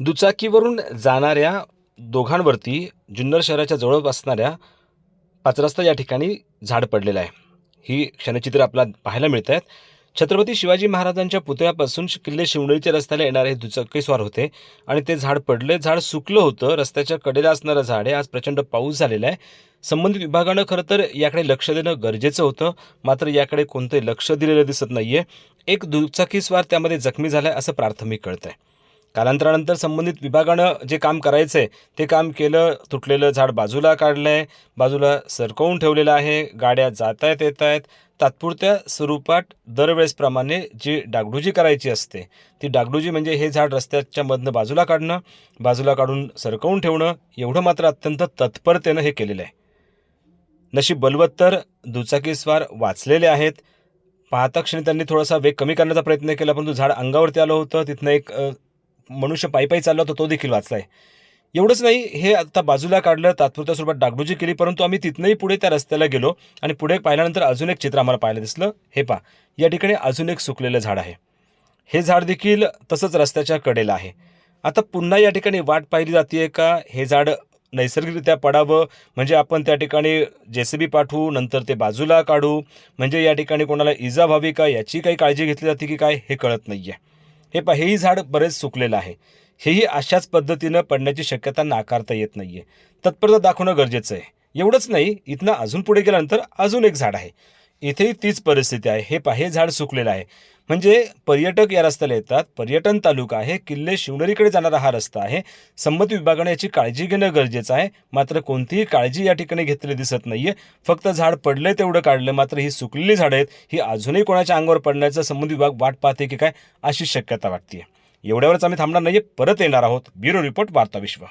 दुचाकीवरून जाणाऱ्या दोघांवरती जुन्नर शहराच्या जवळ असणाऱ्या पाच रस्ता या ठिकाणी झाड पडलेलं आहे. ही क्षणचित्र आपल्याला पाहायला मिळत आहेत छत्रपती शिवाजी महाराजांच्या पुतळ्यापासून किल्ले शिवनेरीच्या रस्त्याला येणारे हे दुचाकीस्वार होते आणि ते झाड पडले. झाड सुकलं होतं. रस्त्याच्या कडेला असणारं झाड आहे आज प्रचंड पाऊस झालेला आहे. संबंधित विभागानं खरं तर याकडे लक्ष देणं गरजेचं होतं. मात्र याकडे कोणतंही लक्ष दिलेलं दिसत नाही आहे एक दुचाकीस्वार त्यामध्ये जखमी झाला आहे असं प्राथमिक कळतं आहे कालांतरानंतर संबंधित विभागानं जे काम करायचं आहे ते काम केलं तुटलेलं झाड बाजूला काढलं आहे बाजूला सरकवून ठेवलेलं आहे गाड्या जात आहेत येत आहेत तात्पुरत्या स्वरूपात दरवेळेसप्रमाणे जी डागडुजी करायची असते ती डागडुजी म्हणजे हे झाड रस्त्याच्या मधनं बाजूला काढणं बाजूला काढून सरकवून ठेवणं एवढं मात्र अत्यंत तत्परतेनं हे केलेलं आहे. नशीब बलवत्तर दुचाकीस्वार वाचलेले आहेत. पाहता क्षणी त्यांनी थोडासा वेग कमी करण्याचा प्रयत्न केला परंतु झाड अंगावरती आलं होतं. तिथनं एक मनुष्य पायी पायी चालला होता तो देखील वाचलाय. एवढंच नाही हे आता बाजूला काढलं तात्पुरत्या स्वरूपात डागडुजी केली परंतु आम्ही तिथनंही पुढे त्या रस्त्याला गेलो आणि पुढे पाहिल्यानंतर अजून एक चित्र आम्हाला पाहायला दिसलं. हे पा या ठिकाणी अजून एक सुकलेलं झाड आहे. हे झाड देखील तसंच रस्त्याच्या कडेला आहे. आता पुन्हा या ठिकाणी वाट पाहिली जाते का? हे झाड नैसर्गिकरित्या पडावं? म्हणजे आपण त्या ठिकाणी जे सी बी पाठवू नंतर ते बाजूला काढू? म्हणजे या ठिकाणी कोणाला इजा व्हावी का? याची काही काळजी घेतली जाते की काय? हे कळत नाही आहे हे पहा हेही झाड बरेच सुकलेलं आहे. हेही अशाच पद्धतीनं पडण्याची शक्यता नाकारता येत नाही आहे तत्परता दाखवणं गरजेचं आहे. एवढंच नाही इथनं अजून पुढे गेल्यानंतर अजून एक झाड आहे. इथेही तीच परिस्थिती आहे. हे पाहे हे झाड सुकलेलं आहे. म्हणजे पर्यटक या रस्त्याला येतात. पर्यटन तालुका आहे. किल्ले शिवनेरीकडे जाणारा हा रस्ता आहे. संमत विभागाने याची काळजी घेणं गरजेचं आहे. मात्र कोणतीही काळजी या ठिकाणी घेतलेली दिसत नाहीये. फक्त झाड पडलंय तेवढं काढलं. मात्र ही सुकलेली झाडं आहेत. ही अजूनही कोणाच्या अंगावर पडण्याचं संबंधित विभाग वाट पाहते की काय अशी शक्यता वाटते एवढ्यावरच आम्ही थांबणार नाही परत येणार आहोत. ब्युरो रिपोर्ट वार्ता विश्व